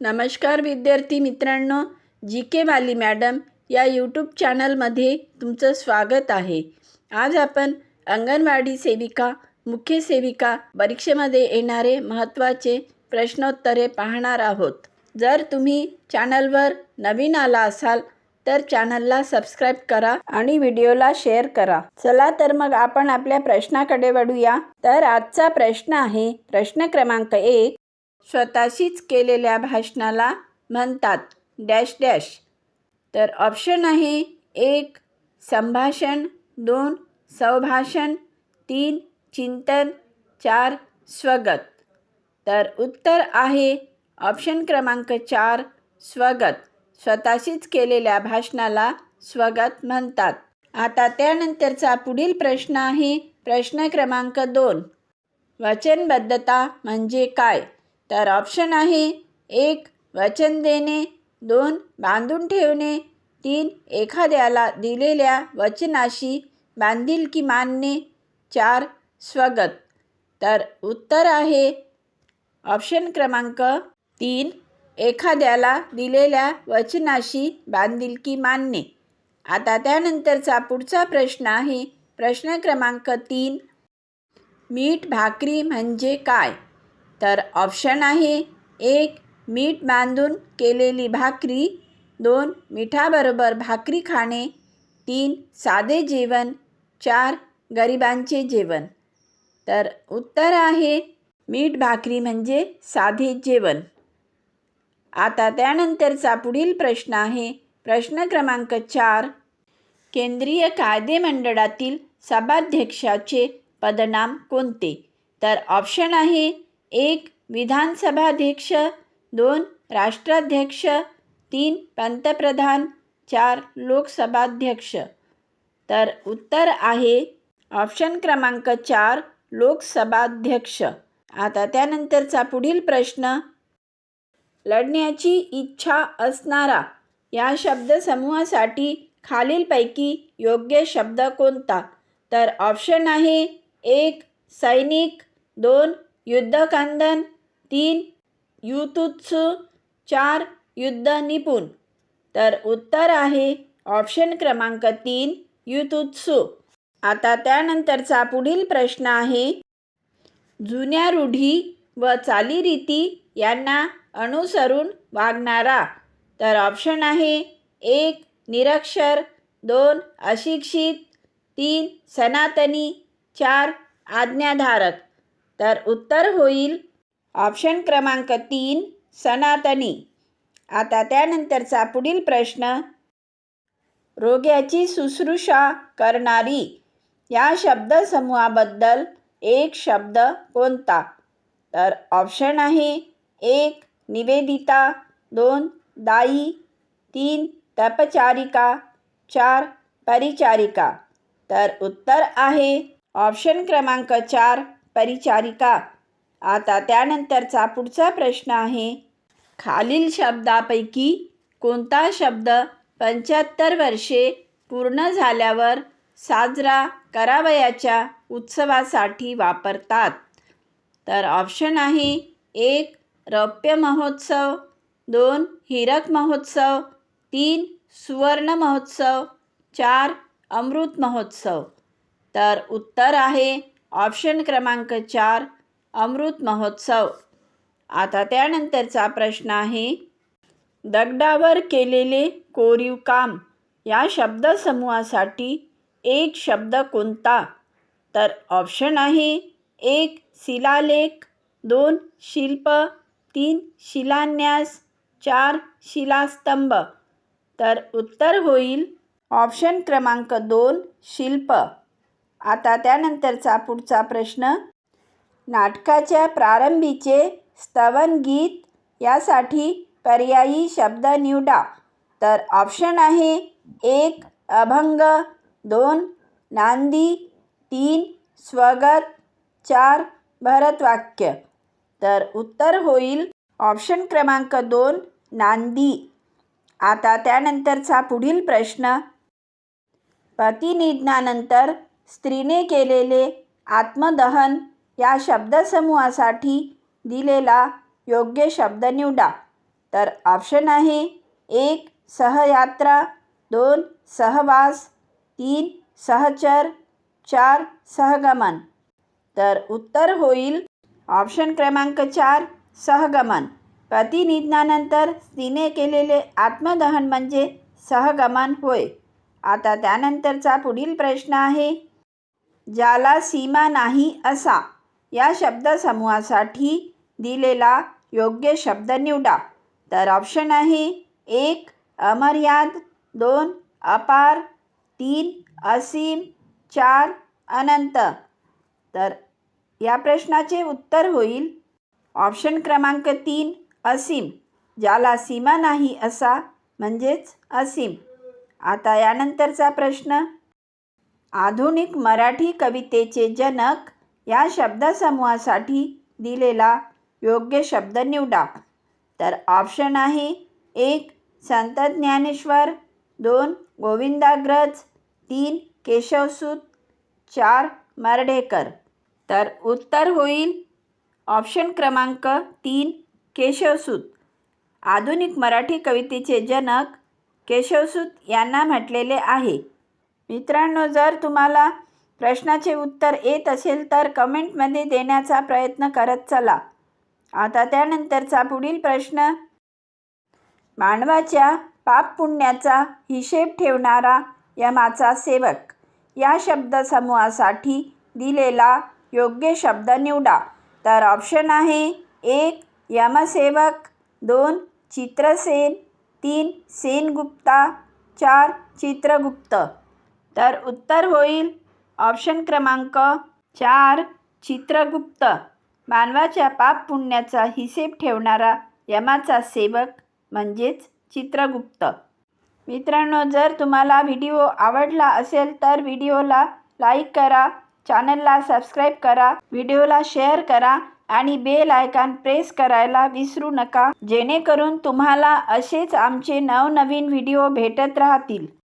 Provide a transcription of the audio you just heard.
नमस्कार विद्यार्थी मित्रांनो जी के वाली मॅडम या यूट्यूब चॅनलमध्ये तुमचं स्वागत आहे. आज आपण अंगणवाडी सेविका मुख्य सेविका परीक्षेमध्ये येणारे महत्त्वाचे प्रश्नोत्तरे पाहणार आहोत. जर तुम्ही चॅनलवर नवीन आला असाल तर चॅनलला सबस्क्राईब करा आणि व्हिडिओला शेअर करा. चला तर मग आपण आपल्या प्रश्नाकडे वळूया. तर आजचा प्रश्न आहे प्रश्न क्रमांक एक स्वतःशीच केलेल्या भाषणाला म्हणतात डॅश डॅश. तर ऑप्शन आहे एक संभाषण दोन संभाषण तीन चिंतन चार स्वगत. तर उत्तर आहे ऑप्शन क्रमांक चार स्वगत. स्वतःशीच केलेल्या भाषणाला स्वगत म्हणतात. आता त्यानंतरचा पुढील प्रश्न आहे प्रश्न क्रमांक दोन. वचनबद्धता म्हणजे काय? तर ऑप्शन आहे एक वचन देणे दोन बांधून ठेवणे तीन एखाद्याला दिलेल्या वचनाशी बांधिलकी मानणे चार स्वगत. तर उत्तर आहे ऑप्शन क्रमांक तीन एखाद्याला दिलेल्या वचनाशी बांधिलकी मानणे. आता त्यानंतरचा पुढचा प्रश्न आहे प्रश्न क्रमांक तीन मीठ भाकरी म्हणजे काय? तर ऑप्शन आहे एक मीठ बांधून केलेली भाकरी. दोन मिठाबरोबर भाकरी खाणे. तीन साधे जेवण. चार गरिबांचे जेवण. तर उत्तर आहे मीठ भाकरी म्हणजे साधे जेवण. आता त्यानंतरचा पुढील प्रश्न आहे. प्रश्न क्रमांक चार. केंद्रीय कायदेमंडळातील सभाध्यक्षाचे पदनाम कोणते? तर ऑप्शन आहे एक विधानसभाध्यक्ष दोन राष्ट्राध्यक्ष तीन पंतप्रधान चार लोकसभाध्यक्ष. तर उत्तर आहे ऑप्शन क्रमांक चार लोकसभाध्यक्ष. आता त्यानंतरचा पुढील प्रश्न. लढण्याची इच्छा असणारा या शब्दसमूहासाठी खालीलपैकी योग्य शब्द कोणता? तर ऑप्शन आहे एक सैनिक दोन युद्धकांदन तीन युतुत्सु चार युद्ध निपुण. तर उत्तर आहे ऑप्शन क्रमांक तीन युतुत्सु. आता त्यानंतरचा पुढील प्रश्न आहे जुन्या रूढी व चालीरीती यांना अनुसरून वागणारा. तर ऑप्शन आहे एक निरक्षर दोन अशिक्षित तीन सनातनी चार आज्ञाधारक. तर उत्तर होईल ऑप्शन क्रमांक तीन सनातनी. आता त्यानंतरचा पुढील प्रश्न रोग्याची शुश्रूषा करणारी या शब्दसमूहाबद्दल एक शब्द कोणता? तर ऑप्शन आहे एक निवेदिता दोन दाई तीन तपचारिका चार परिचारिका. तर उत्तर आहे ऑप्शन क्रमांक चार परिचारिका. आता त्यानंतरचा पुढचा प्रश्न आहे. खालील शब्दापैकी कोणता शब्द पंच्याहत्तर वर्षे पूर्ण झाल्यावर साजरा करावयाच्या उत्सवासाठी वापरतात? तर ऑप्शन आहे एक रौप्य महोत्सव दोन हिरक महोत्सव तीन सुवर्ण महोत्सव चार अमृत महोत्सव. तर उत्तर आहे ऑप्शन क्रमांक चार अमृत महोत्सव. आता त्यानंतरचा प्रश्न आहे दगडावर केलेले कोरीव काम या शब्दसमूहासाठी एक शब्द कोणता? तर ऑप्शन आहे एक शिलालेख दोन शिल्प तीन शिलान्यास चार शिलास्तंभ. तर उत्तर होईल ऑप्शन क्रमांक दोन शिल्प. आता त्यानंतरचा पुढचा प्रश्न. नाटकाच्या प्रारंभीचे स्तवन गीत यासाठी पर्यायी शब्द निवडा. तर ऑप्शन आहे एक अभंग दोन नांदी तीन स्वगत चार भरतवाक्य. तर उत्तर होईल ऑप्शन क्रमांक दोन नांदी. आता त्यानंतरचा पुढील प्रश्न. पतिनिधनानंतर स्त्रीने केलेले आत्मदहन या शब्दसमूहासाठी दिलेला योग्य शब्द निवडा. तर ऑप्शन आहे एक सहयात्रा दोन सहवास तीन सहचर चार सहगमन. तर उत्तर होईल ऑप्शन क्रमांक चार सहगमन. प्रतिनिधनानंतर स्त्रीने केलेले आत्मदहन म्हणजे सहगमन होय. आता त्यानंतरचा पुढील प्रश्न आहे ज्याला सीमा नाही असा या शब्दसमूहासाठी दिलेला योग्य शब्द निवडा. तर ऑप्शन आहे एक अमर्याद दोन अपार तीन असीम चार अनंत. तर या प्रश्नाचे उत्तर होईल ऑप्शन क्रमांक तीन असीम. ज्याला सीमा नाही असा म्हणजेच असीम. आता यानंतरचा प्रश्न आधुनिक मराठी कवितेचे जनक या शब्दसमूहासाठी दिलेला योग्य शब्द निवडा. तर ऑप्शन आहे एक संत ज्ञानेश्वर दोन गोविंदाग्रज तीन केशवसूत चार मर्ढेकर. तर उत्तर होईल ऑप्शन क्रमांक तीन केशवसूत आधुनिक मराठी कवितेचे जनक केशवसूत यांना म्हटलेले आहे. मित्रांनो जर तुम्हाला प्रश्नाचे उत्तर येत असेल तर कमेंटमध्ये देण्याचा प्रयत्न करत चला. आता त्यानंतरचा पुढील प्रश्न. मानवाच्या पापपुण्याचा हिशेब ठेवणारा यमाचा सेवक. या शब्दसमूहासाठी दिलेला योग्य शब्द निवडा. तर ऑप्शन आहे एक यमसेवक दोन चित्रसेन तीन सेनगुप्ता चार चित्रगुप्त. तर उत्तर होईल ऑप्शन क्रमांक चार चित्रगुप्त. मानवाच्या पाप पुण्याचा हिशेब ठेवणारा यमाचा सेवक म्हणजेच चित्रगुप्त. मित्रांनो जर तुम्हाला व्हिडिओ आवडला असेल तर व्हिडिओला लाईक करा चॅनलला सबस्क्राईब करा व्हिडिओला शेअर करा आणि बेल आयकॉन प्रेस करायला विसरू नका जेणेकरून तुम्हाला असेच आमचे नवनवीन व्हिडिओ भेटत राहतील.